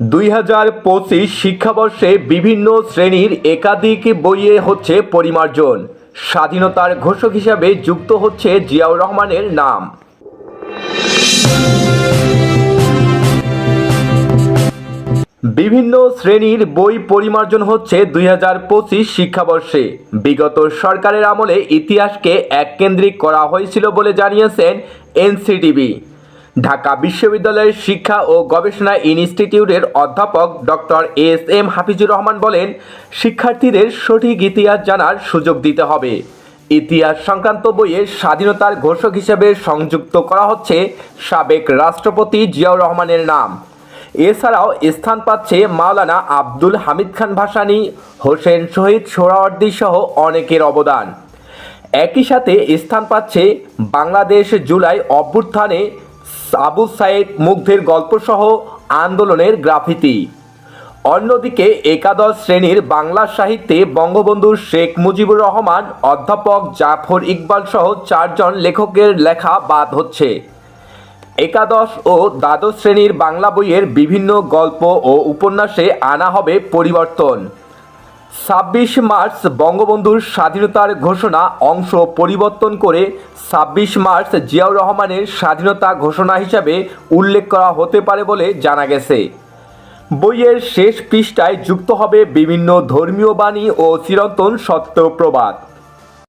দুই হাজার পঁচিশ শিক্ষাবর্ষে বিভিন্ন শ্রেণির একাধিক বইয়ে হচ্ছে পরিমার্জন। স্বাধীনতার ঘোষক হিসাবে যুক্ত হচ্ছে জিয়াউর রহমানের নাম। বিভিন্ন শ্রেণির বই পরিমার্জন হচ্ছে দুই হাজার পঁচিশ শিক্ষাবর্ষে। বিগত সরকারের আমলে ইতিহাসকে এককেন্দ্রিক করা হয়েছিল বলে জানিয়েছেন এনসিটিভি। ঢাকা বিশ্ববিদ্যালয়ের শিক্ষা ও গবেষণা ইনস্টিটিউটের অধ্যাপক doctor S M Hafizur Rahman বলেন, শিক্ষার্থীদের সঠিক ইতিহাস জানার সুযোগ দিতে হবে। ইতিহাস সংক্রান্ত বইয়ে স্বাধীনতার ঘোষক হিসেবে সংযুক্ত করা হচ্ছে সাবেক রাষ্ট্রপতি জিয়াউর রহমানের নাম। এছাড়াও স্থান পাচ্ছে মাওলানা আব্দুল হামিদ খান ভাসানী, হোসেন শহীদ সোহরাওয়ার্দী সহ অনেকের অবদান। একই সাথে স্থান পাচ্ছে বাংলাদেশ জুলাই অভ্যুত্থানে আবু সাইদ মুগ্ধের গল্পসহ আন্দোলনের গ্রাফিতি। অন্যদিকে একাদশ শ্রেণির বাংলা সাহিত্যে বঙ্গবন্ধু শেখ মুজিবুর রহমান, অধ্যাপক জাফর ইকবাল সহ চারজন লেখকের লেখা বাদ হচ্ছে। একাদশ ও দ্বাদশ শ্রেণির বাংলা বইয়ের বিভিন্ন গল্প ও উপন্যাসে আনা হবে পরিবর্তন। ছাব্বিশ মার্চ বঙ্গবন্ধুর স্বাধীনতার ঘোষণা অংশ পরিবর্তন করে ছাব্বিশ মার্চ জিয়াউর রহমানের স্বাধীনতা ঘোষণা হিসাবে উল্লেখ করা হতে পারে বলে জানা গেছে। বইয়ের শেষ পৃষ্ঠায় যুক্ত হবে বিভিন্ন ধর্মীয় বাণী ও চিরন্তন সত্য প্রবাদ